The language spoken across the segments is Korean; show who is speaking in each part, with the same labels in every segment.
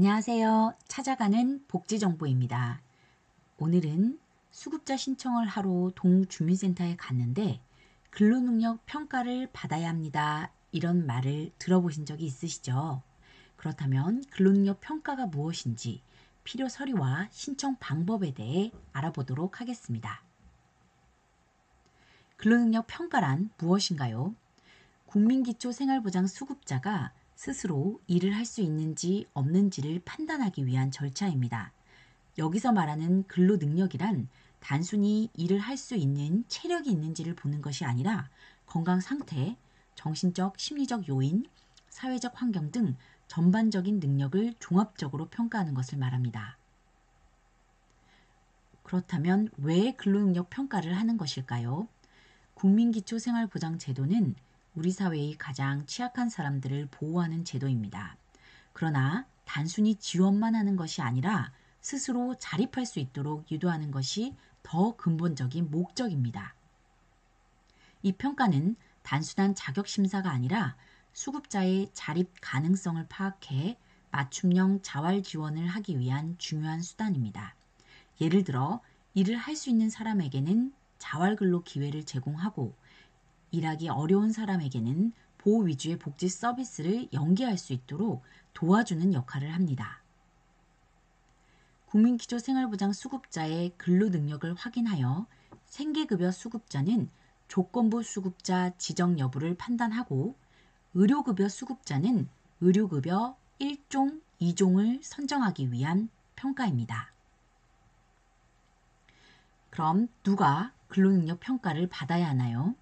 Speaker 1: 안녕하세요. 찾아가는 복지정보입니다. 오늘은 수급자 신청을 하러 동주민센터에 갔는데 근로능력 평가를 받아야 합니다. 이런 말을 들어보신 적이 있으시죠? 그렇다면 근로능력 평가가 무엇인지 필요 서류와 신청 방법에 대해 알아보도록 하겠습니다. 근로능력 평가란 무엇인가요? 국민기초생활보장 수급자가 스스로 일을 할 수 있는지 없는지를 판단하기 위한 절차입니다. 여기서 말하는 근로 능력이란 단순히 일을 할 수 있는 체력이 있는지를 보는 것이 아니라 건강 상태, 정신적, 심리적 요인, 사회적 환경 등 전반적인 능력을 종합적으로 평가하는 것을 말합니다. 그렇다면 왜 근로능력 평가를 하는 것일까요? 국민기초생활보장제도는 우리 사회의 가장 취약한 사람들을 보호하는 제도입니다. 그러나 단순히 지원만 하는 것이 아니라 스스로 자립할 수 있도록 유도하는 것이 더 근본적인 목적입니다. 이 평가는 단순한 자격 심사가 아니라 수급자의 자립 가능성을 파악해 맞춤형 자활 지원을 하기 위한 중요한 수단입니다. 예를 들어 일을 할 수 있는 사람에게는 자활 근로 기회를 제공하고 일하기 어려운 사람에게는 보호 위주의 복지 서비스를 연계할 수 있도록 도와주는 역할을 합니다. 국민기초생활보장 수급자의 근로 능력을 확인하여 생계급여 수급자는 조건부 수급자 지정 여부를 판단하고 의료급여 수급자는 의료급여 1종, 2종을 선정하기 위한 평가입니다. 그럼 누가 근로능력 평가를 받아야 하나요?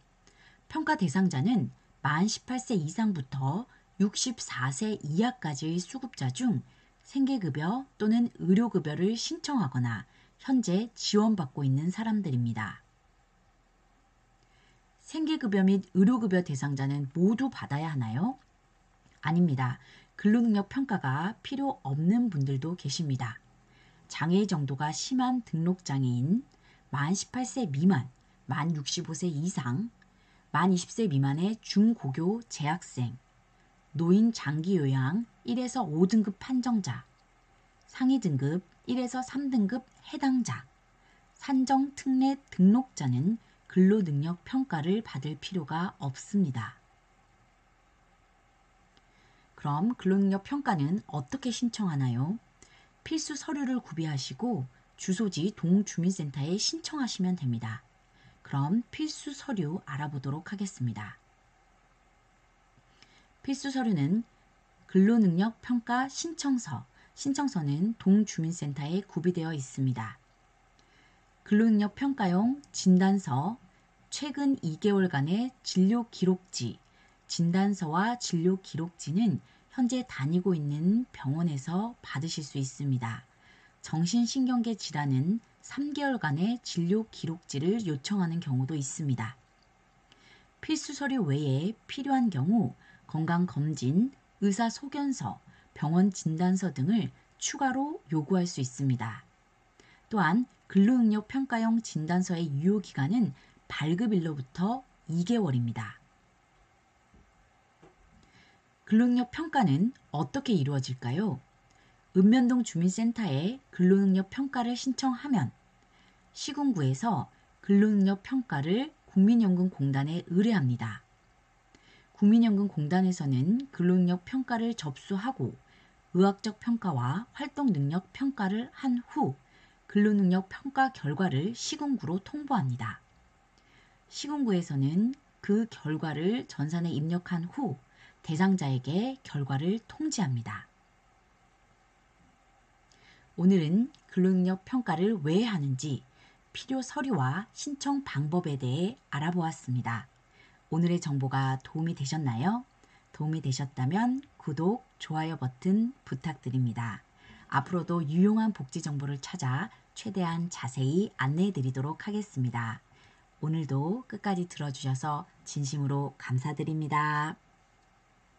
Speaker 1: 평가 대상자는 만 18세 이상부터 64세 이하까지의 수급자 중 생계급여 또는 의료급여를 신청하거나 현재 지원받고 있는 사람들입니다. 생계급여 및 의료급여 대상자는 모두 받아야 하나요? 아닙니다. 근로능력 평가가 필요 없는 분들도 계십니다. 장애 정도가 심한 등록장애인, 만 18세 미만, 만 65세 이상, 만 20세 미만의 중고교 재학생, 노인 장기 요양 1에서 5등급 판정자, 상위 등급 1에서 3등급 해당자, 산정 특례 등록자는 근로능력 평가를 받을 필요가 없습니다. 그럼 근로능력 평가는 어떻게 신청하나요? 필수 서류를 구비하시고 주소지 동주민센터에 신청하시면 됩니다. 그럼 필수 서류 알아보도록 하겠습니다. 필수 서류는 근로능력 평가 신청서, 신청서는 동주민센터에 구비되어 있습니다. 근로능력 평가용 진단서, 최근 2개월간의 진료 기록지, 진단서와 진료 기록지는 현재 다니고 있는 병원에서 받으실 수 있습니다. 정신신경계 질환은 3개월간의 진료 기록지를 요청하는 경우도 있습니다. 필수 서류 외에 필요한 경우 건강검진, 의사소견서, 병원 진단서 등을 추가로 요구할 수 있습니다. 또한 근로능력 평가용 진단서의 유효기간은 발급일로부터 2개월입니다. 근로능력 평가는 어떻게 이루어질까요? 읍면동 주민센터에 근로능력 평가를 신청하면 시군구에서 근로능력 평가를 국민연금공단에 의뢰합니다. 국민연금공단에서는 근로능력 평가를 접수하고 의학적 평가와 활동능력 평가를 한 후 근로능력 평가 결과를 시군구로 통보합니다. 시군구에서는 그 결과를 전산에 입력한 후 대상자에게 결과를 통지합니다. 오늘은 근로능력 평가를 왜 하는지 필요 서류와 신청 방법에 대해 알아보았습니다. 오늘의 정보가 도움이 되셨나요? 도움이 되셨다면 구독, 좋아요 버튼 부탁드립니다. 앞으로도 유용한 복지 정보를 찾아 최대한 자세히 안내해 드리도록 하겠습니다. 오늘도 끝까지 들어주셔서 진심으로 감사드립니다.